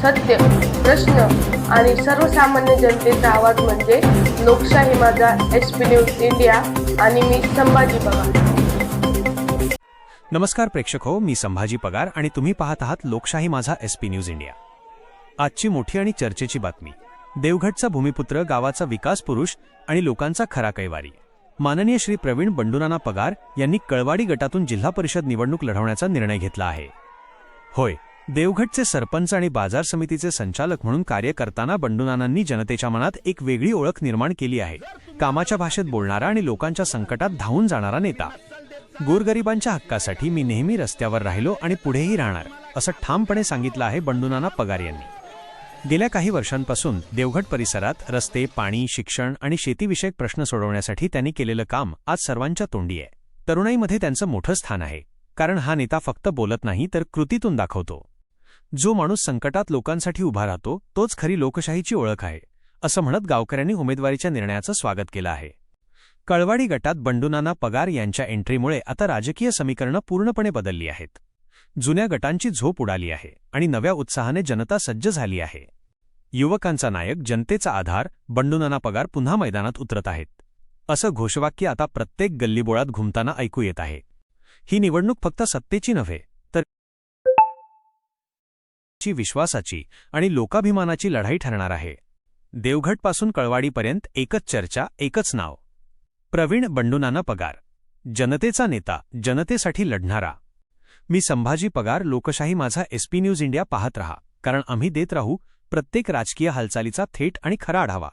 सत्य प्रश्न आणि सर्वसामान्य जनतेचा आवाज म्हणजे लोकशाही माझा एस पी न्यूज इंडिया आणि मी संभाजी पवार. नमस्कार प्रेक्षक हो मी संभाजी पगार आणि तुम्ही पाहत आहात लोकशाही माझा एस पी न्यूज इंडिया. आजची मोठी आणि चर्चेची बातमी. देवघटचा भूमिपुत्र गावाचा विकास पुरुष आणि लोकांचा खरा कैवारी. माननीय श्री प्रवीण बंडुनाना पगार यांनी कळवाडी गटातून जिल्हा परिषद निवडणूक लढवण्याचा निर्णय घेतला आहे. होय देवघटचे सरपंच आणि बाजार समितीचे संचालक म्हणून कार्य करताना बंडुनानांनी जनतेच्या मनात एक वेगळी ओळख निर्माण केली आहे. कामाच्या भाषेत बोलणारा आणि लोकांच्या संकटात धावून जाणारा नेता. गोरगरिबांच्या हक्कासाठी मी नेहमी रस्त्यावर राहिलो आणि पुढेही राहणार असं ठामपणे सांगितलं आहे बंडुनाना पगार यांनी. गेल्या काही वर्षांपासून देवघट परिसरात रस्ते पाणी शिक्षण आणि शेतीविषयक प्रश्न सोडवण्यासाठी त्यांनी केलेलं काम आज सर्वांच्या तोंडी आहे. तरुणाईमध्ये त्यांचं मोठं स्थान आहे. कारण हा नेता फक्त बोलत नाही तर कृतीतून दाखवतो. जो माणूस संकटात लोकांसाठी उभा राहतो तोच खरी लोकशाहीची ओळख आहे असं म्हणत गावकऱ्यांनी उमेदवारीच्या निर्णयाचं स्वागत केलं आहे. कळवाडी गटात बंडुनाना पगार यांच्या एंट्रीमुळे आता राजकीय समीकरणं पूर्णपणे बदलली आहेत. जुन्या गटांची झोप उडाली आहे आणि नव्या उत्साहाने जनता सज्ज झाली आहे. युवकांचा नायक जनतेचा आधार बंडुनाना पगार पुन्हा मैदानात उतरत आहेत. असं घोषवाक्य आता प्रत्येक गल्लीबोळात घुमताना ऐकू येत आहे. ही निवडणूक फक्त सत्तेची नव्हे ची विश्वासाची आणि लोकाभिमानाची लढाई ठरणार आहे. देवघटपासून कळवाडीपर्यंत एकच चर्चा एकच नाव. प्रवीण बंडुनाना पगार. जनतेचा नेता जनतेसाठी लढणारा. मी संभाजी पगार लोकशाही माझा एसपी न्यूज इंडिया पाहत रहा कारण आम्ही देत राहू प्रत्येक राजकीय हालचालीचा थेट आणि खरा आढावा.